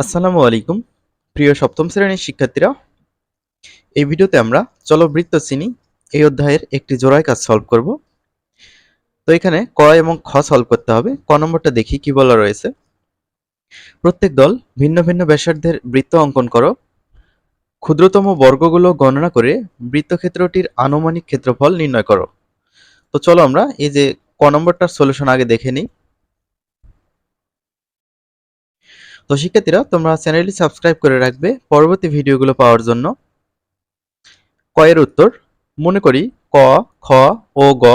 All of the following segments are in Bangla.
আসসালামু আলাইকুম, প্রিয় সপ্তম শ্রেণির শিক্ষার্থীরা। এই ভিডিওতে আমরা চলবৃত্ত চিনি এই অধ্যায়ের একটি জোড়ায় কাজ সলভ করব। তো এখানে ক এবং খ সলভ করতে হবে। ক নম্বরটা দেখি কি বলা রয়েছে। প্রত্যেক দল ভিন্ন ভিন্ন ব্যাসার্ধের বৃত্ত অঙ্কন করো। ক্ষুদ্রতম বর্গগুলো গণনা করে বৃত্তক্ষেত্রটির আনুমানিক ক্ষেত্রফল নির্ণয় করো। তো চলো আমরা এই যে ক নম্বরটার সলিউশন আগে দেখে নিই। তো শিক্ষার্থীরা, তোমরা চ্যানেলটি সাবস্ক্রাইব করে রাখবে পরবর্তী ভিডিওগুলো পাওয়ার জন্য। কয়ের উত্তর, মনে করি ক, খ ও গ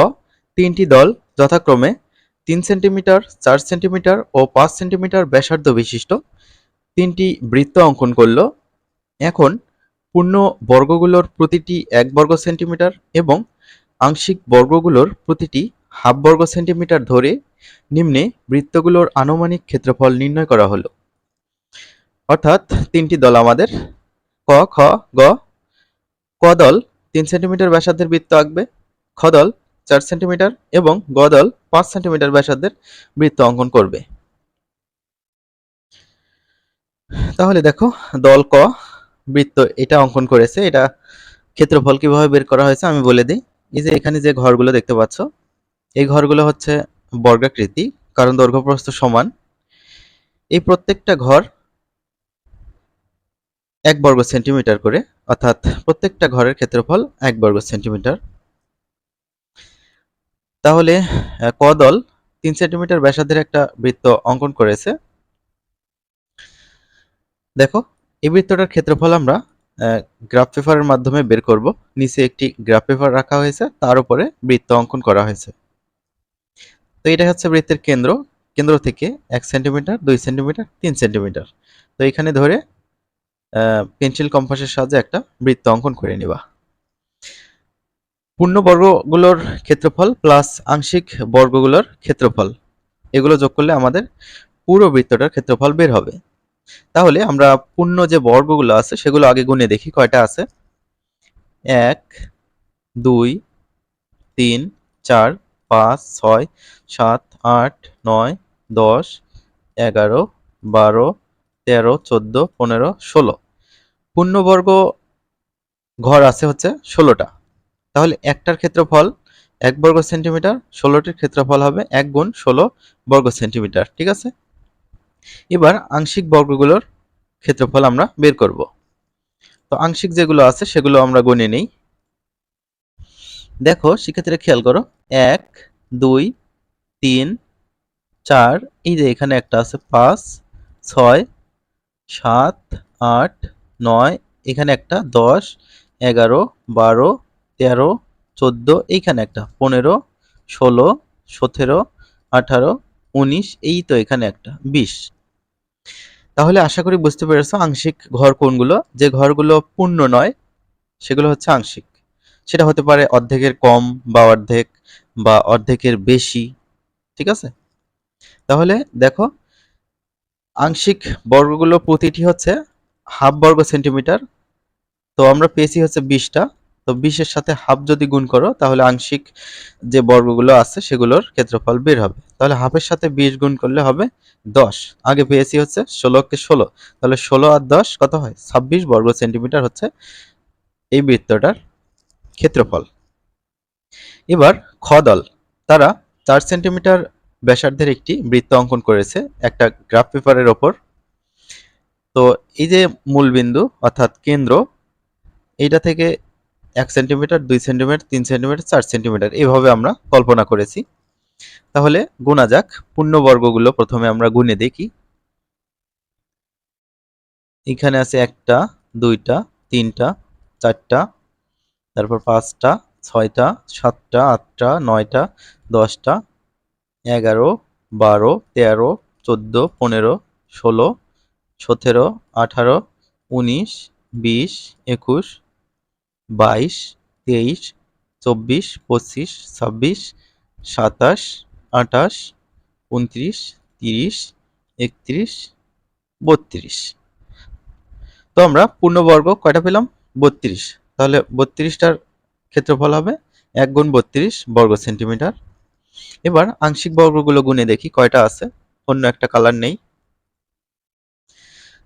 তিনটি দল যথাক্রমে তিন সেন্টিমিটার, চার সেন্টিমিটার ও পাঁচ সেন্টিমিটার ব্যাসার্ধ বিশিষ্ট তিনটি বৃত্ত অঙ্কন করল। এখন পূর্ণ বর্গগুলোর প্রতিটি এক বর্গ সেন্টিমিটার এবং আংশিক বর্গগুলোর প্রতিটি হাফ বর্গ সেন্টিমিটার ধরে নিম্নে বৃত্তগুলোর আনুমানিক ক্ষেত্রফল নির্ণয় করা হলো। অর্থাৎ তিনটি দল আমাদের। ক, খ, গ। ক দল তিন সেন্টিমিটার ব্যাসার্ধের বৃত্ত আঁকবে। খ দল চার সেন্টিমিটার এবং গ দল পাঁচ সেন্টিমিটার ব্যাসার্ধের বৃত্ত অঙ্কন করবে। তাহলে দেখো, দল ক বৃত্ত এটা অঙ্কন করেছে। এটা ক্ষেত্রফল কীভাবে বের করা হয়েছে আমি বলে দিই। এই যে এখানে যে ঘরগুলো দেখতে পাচ্ছ, এই ঘরগুলো হচ্ছে বর্গাকৃতি, কারণ দৈর্ঘ্য প্রস্থ সমান। এই প্রত্যেকটা ঘর এক বর্গ সেন্টিমিটার করে, অর্থাৎ প্রত্যেকটা ঘরের ক্ষেত্রফল এক বর্গ সেন্টিমিটার। তাহলে ক দল তিন সেন্টিমিটার ব্যাসার্ধের একটা বৃত্ত অঙ্কন করেছে। দেখো, এই বৃত্তটার ক্ষেত্রফল আমরা গ্রাফ পেপারের মাধ্যমে বের করব। নিচে একটি গ্রাফ পেপার রাখা হয়েছে, তার উপরে বৃত্ত অঙ্কন করা হয়েছে। তো এটা হচ্ছে বৃত্তের কেন্দ্র। কেন্দ্র থেকে এক সেন্টিমিটার, দুই সেন্টিমিটার, তিন সেন্টিমিটার। তো এখানে ধরে পেন্সিল কম্পাসের সাহায্যে একটা বৃত্ত অঙ্কন করে নিবা। পূর্ণ বর্গগুলোর ক্ষেত্রফল প্লাস আংশিক বর্গগুলোর ক্ষেত্রফল। এগুলো যোগ করলে আমাদের পুরো বৃত্তটার ক্ষেত্রফল বের হবে। তাহলে আমরা পূর্ণ যে বর্গগুলো আছে, সেগুলো আগে গুনে দেখি কয়টা আছে। এক, দুই, তিন, চার, পাঁচ, ছয়, সাত, আট, নয়, দশ, এগারো, বারো, তেরো, চোদ্দ, পনেরো, ষোলো। পূর্ণবর্গ ঘর আছে হচ্ছে ষোলোটা। তাহলে একটার ক্ষেত্রফল এক বর্গ সেন্টিমিটার, ষোলোটির ক্ষেত্রফল হবে এক গুণ ষোলো বর্গ সেন্টিমিটার, ঠিক আছে? এবার আংশিক বর্গগুলোর ক্ষেত্রফল আমরা বের করব। তো আংশিক যেগুলো আছে সেগুলো আমরা গণে নেই। দেখো শিক্ষার্থীরা খেয়াল করো, এক, দুই, তিন, চার, এই যে এখানে একটা আছে, পাঁচ, ছয়, সাত, আট নয়, এখানে একটা দশ, এগারো, বারো, তেরো, চোদ্দ, এইখানে একটা পনেরো, ষোলো, সতেরো, আঠারো, উনিশ, এই তো এখানে একটা বিশ। তাহলে আশা করি বুঝতে পেরেছ আংশিক ঘর কোনগুলো? যে ঘরগুলো পূর্ণ নয়, সেগুলো হচ্ছে আংশিক। সেটা হতে পারে অর্ধেকের কম বা অর্ধেক বা অর্ধেকের বেশি, ঠিক আছে? তাহলে দেখো, আংশিক বর্গগুলো প্রতিটি হচ্ছে হাফ বর্গ সেন্টিমিটার। তো আমরা পেয়েছি হচ্ছে বিশটা। তো বিশের সাথে হাফ যদি গুণ করো, তাহলে আংশিক যে বর্গগুলো আছে, সেগুলোর ক্ষেত্রফল বের হবে। তাহলে হাফের সাথে বিশ গুণ করলে হবে দশ। আগে পেয়েছি হচ্ছে ষোলোকে ষোলো। তাহলে ষোলো আর দশ কত হয়? ছাব্বিশ বর্গ সেন্টিমিটার হচ্ছে এই বৃত্তটার ক্ষেত্রফল। এবার খ দল। তারা চার সেন্টিমিটার ব্যাসার্ধের একটি বৃত্ত অঙ্কন করেছে, একটা গ্রাফ পেপারের ওপর। তো এই যে মূলবিন্দু অর্থাৎ কেন্দ্র, এইটা থেকে এক সেন্টিমিটার, দুই সেন্টিমিটার, তিন সেন্টিমিটার, চার সেন্টিমিটার, এভাবে আমরা কল্পনা করেছি। তাহলে গুণা যাক, পূর্ণবর্গগুলো প্রথমে আমরা গুনে দেখি। এখানে আছে একটা, দুইটা, তিনটা, চারটা, তারপর পাঁচটা, ছয়টা, সাতটা, আটটা, নয়টা, দশটা, এগারো, বারো, তেরো, চোদ্দ, পনেরো, ষোলো সতেরো, আঠারো, উনিশ, বিশ, একুশ, বাইশ, তেইশ, চব্বিশ, পঁচিশ, ছাব্বিশ, সাতাশ, আঠাশ, উনত্রিশ, তিরিশ, একত্রিশ, বত্রিশ। তো আমরা পূর্ণবর্গ কয়টা পেলাম? বত্রিশ। তাহলে বত্রিশটার ক্ষেত্রফল হবে এক গুণ বত্রিশ বর্গ সেন্টিমিটার। এবার আংশিক বর্গগুলো গুনে দেখি কয়টা আছে। অন্য একটা কালার নেই।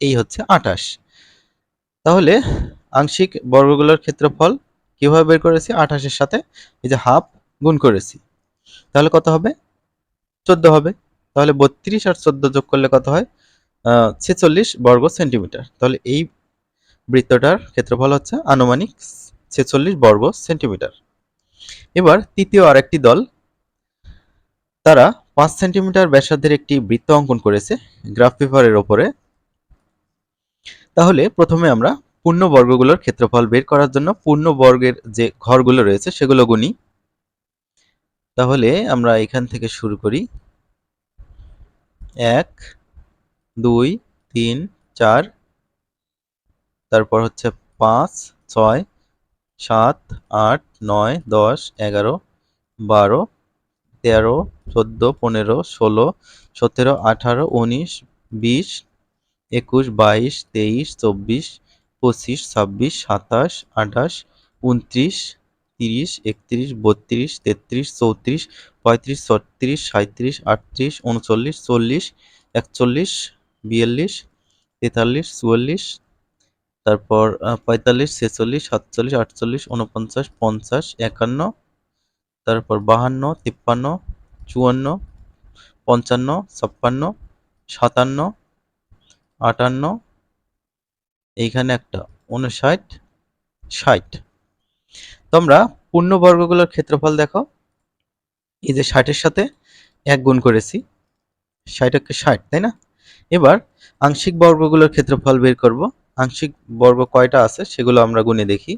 এই হচ্ছে আঠাশ তাহলে আংশিক বর্গগুলোর ক্ষেত্রফল কীভাবে বের করেছি? আঠাশের সাথে এই যে হাফ গুণ করেছি। তাহলে কত হবে? চোদ্দ হবে। তাহলে বত্রিশ আর চোদ্দ যোগ করলে কত হয়? ছেচল্লিশ বর্গ সেন্টিমিটার। তাহলে এই বৃত্তটার ক্ষেত্রফল হচ্ছে আনুমানিক ছেচল্লিশ বর্গ সেন্টিমিটার। এবার তৃতীয় আরেকটি দল। তারা পাঁচ সেন্টিমিটার ব্যাসার্ধের একটি বৃত্ত অঙ্কন করেছে, গ্রাফ পেপারের ওপরে। তাহলে প্রথমে আমরা পূর্ণ বর্গগুলোর ক্ষেত্রফল বের করার জন্য পূর্ণ বর্গের যে ঘরগুলো রয়েছে সেগুলো গুনি। তাহলে আমরা এখান থেকে শুরু করি। এক, দুই, তিন, চার, তারপর হচ্ছে পাঁচ, ছয়, সাত, আট, নয়, দশ, এগারো, বারো, তেরো, চোদ্দ, পনেরো, ষোলো, সতেরো, আঠারো, উনিশ, বিশ একুশ, বাইশ, তেইশ, চব্বিশ, পঁচিশ, ছাব্বিশ, সাতাশ, আঠাশ উনত্রিশ তিরিশ, একত্রিশ, বত্রিশ, তেত্রিশ, চৌত্রিশ, পঁয়ত্রিশ, ছত্রিশ সাঁত্রিশ আটত্রিশ, উনচল্লিশ, চল্লিশ, একচল্লিশ, বিয়াল্লিশ, তেতাল্লিশ, চুয়াল্লিশ, তারপর পঁয়তাল্লিশ, ছেচল্লিশ, সাতচল্লিশ, আটচল্লিশ উনপঞ্চাশ পঞ্চাশ, একান্ন, তারপর বাহান্ন, তিপ্পান্ন, চুয়ান্ন, পঞ্চান্ন, ছাপ্পান্ন, সাতান্ন আটান্ন, এইখানে একটা, উনষাট, ষাট। তোমরা পূর্ণবর্গগুলোর ক্ষেত্রফল দেখো। এই যে ষাটের সাথে এক গুণ করেছি। ষাট একে ষাট, তাই না? এবার আংশিক বর্গগুলোর ক্ষেত্রফল বের করব। আংশিক বর্গ কয়টা আছে সেগুলো আমরা গুনে দেখি।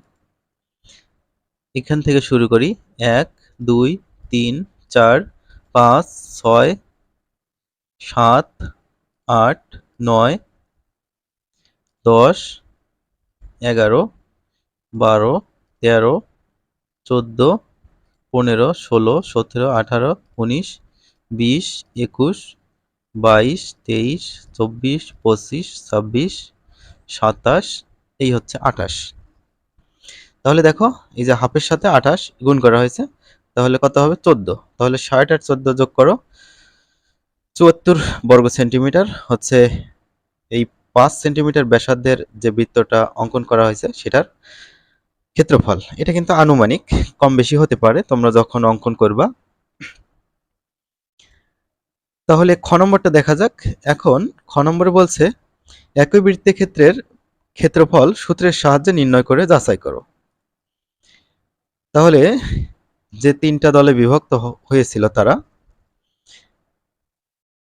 এখান থেকে শুরু করি। এক, দুই, তিন, চার, পাঁচ, ছয়, সাত, আট, নয় দশ, এগারো, বারো, তেরো, চোদ্দ, পনেরো, ষোলো, সতেরো, আঠারো, উনিশ, বিশ, একুশ, বাইশ, তেইশ, চব্বিশ, পঁচিশ, ছাব্বিশ, সাতাশ, এই হচ্ছে আঠাশ। তাহলে দেখো, এই যে হাফের সাথে আঠাশ গুণ করা হয়েছে, তাহলে কত হবে? চোদ্দ। তাহলে ষাট আর চোদ্দ যোগ করো, চুয়াত্তর বর্গ সেন্টিমিটার হচ্ছে পাঁচ সেন্টিমিটার ব্যাসার্ধের যে বৃত্তটা অঙ্কন করা হয়েছে, সেটার ক্ষেত্রফল। এটা কিন্তু আনুমানিক, কম বেশি হতে পারে, তোমরা যখন অঙ্কন করবা। তাহলে খ নম্বরটা দেখা যাক। এখন খ নম্বরে বলছে, একই বৃত্তের ক্ষেত্রের ক্ষেত্রফল সূত্রের সাহায্যে নির্ণয় করে যাচাই করো। তাহলে যে তিনটা দলে বিভক্ত হয়েছিল তারা,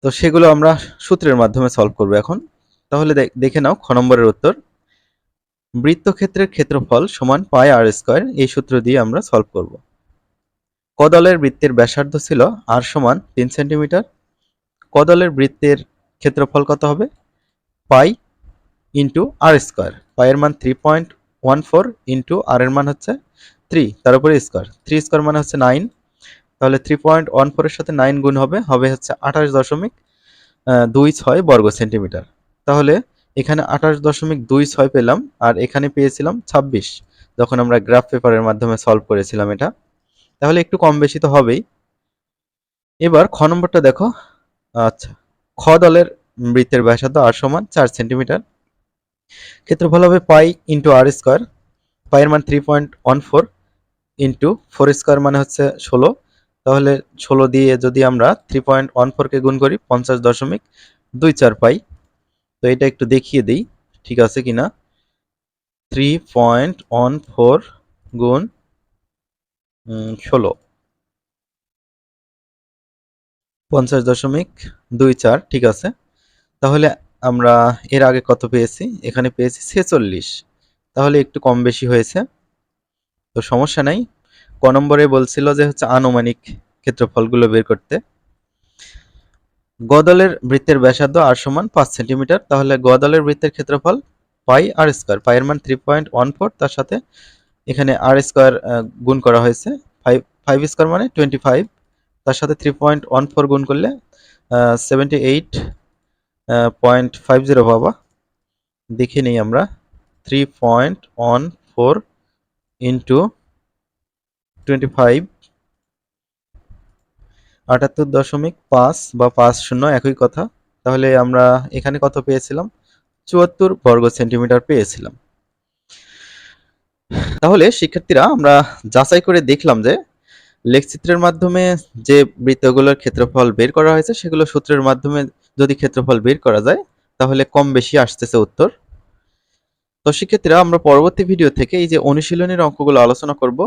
তো সেগুলো আমরা সূত্রের মাধ্যমে সলভ করব এখন। তাহলে দেখে নাও, খ নম্বরের উত্তর। বৃত্তক্ষেত্রের ক্ষেত্রফল সমান পাই আর স্কোয়ার, এই সূত্র দিয়ে আমরা সলভ করব। কদলের বৃত্তের ব্যাসার্ধ ছিল আর সমান তিন সেন্টিমিটার। কদলের বৃত্তের ক্ষেত্রফল কত হবে? Pi into r square. পায়ের মান three point one four into r এর মান হচ্ছে থ্রি তার উপরে স্কোয়ার। থ্রি স্কোয়ার মানে হচ্ছে নাইন তাহলে থ্রি পয়েন্ট ওয়ান ফোরের সাথে নাইন গুণ হবে হবে হচ্ছে আঠাশ দশমিক দুই ছয় বর্গ সেন্টিমিটার। তাহলে এখানে আঠাশ দশমিক দুই ছয় পেলাম আর এখানে পেয়েছিলাম ছাব্বিশ, যখন আমরা গ্রাফ পেপারের মাধ্যমে সলভ করেছিলাম এটা। তাহলে একটু কম বেশি তো হবেই। এবার খ নম্বরটা দেখো। আচ্ছা খ দলের বৃত্তের ব্যাসার্ধ আর সমান চার সেন্টিমিটার। ক্ষেত্রফল হবে পাই ইন্টু আর স্কোয়ার পাইয়ের মান three point one four into four square মানে হচ্ছে ষোলো। তাহলে ষোলো দিয়ে যদি আমরা থ্রি পয়েন্ট ওয়ান ফোরকে গুণ করি, পঞ্চাশ দশমিক দুই চার পাই। এটা একটু দেখিয়ে দিই, ঠিক আছে কি না থ্রি পয়েন্ট ওয়ান ফোর গুণ ষোলো। পঞ্চাশ দশমিক দুই চার, ঠিক আছে? তাহলে আমরা এর আগে কত পেয়েছি? এখানে পেয়েছি ছেচল্লিশ। তাহলে একটু কম বেশি হয়েছে। তো সমস্যা নাই। ক নম্বরে বলছিল যে হচ্ছে আনুমানিক ক্ষেত্রফলগুলো বের করতে। গদলের বৃত্তের ব্যাসার্ধ আর সমান পাঁচ সেন্টিমিটার, তাহলে গদলের বৃত্তের ক্ষেত্রফল পাই আর স্কোয়ার। পাইয়ের মান থ্রি পয়েন্ট ওয়ান ফোর তার সাথে এখানে আর স্কোয়ার গুণ করা হয়েছে। ফাইভ ফাইভ স্কোয়ার মানে টোয়েন্টি ফাইভ তার সাথে থ্রি পয়েন্ট ওয়ান ফোর গুণ করলে seventy eight point five zero পাবা। দেখে নিই আমরা। Three point one four into twenty five আটাত্তর দশমিক পাঁচ বা পাঁচ শূন্য একই কথা। তাহলে আমরা এখানে কত পেয়েছিলাম? চুয়াত্তর বর্গ সেন্টিমিটার পেয়েছিলাম। তাহলে শিক্ষার্থীরা, আমরা যাচাই করে দেখলাম যে লেখচিত্রের মাধ্যমে যে বৃত্তগুলোর ক্ষেত্রফল বের করা হয়েছে, সেগুলো সূত্রের মাধ্যমে যদি ক্ষেত্রফল বের করা যায়, তাহলে কম বেশি আসতেছে উত্তর। তো শিক্ষার্থীরা, আমরা পরবর্তী ভিডিও থেকে এই যে অনুশীলনের অঙ্কগুলো আলোচনা করব।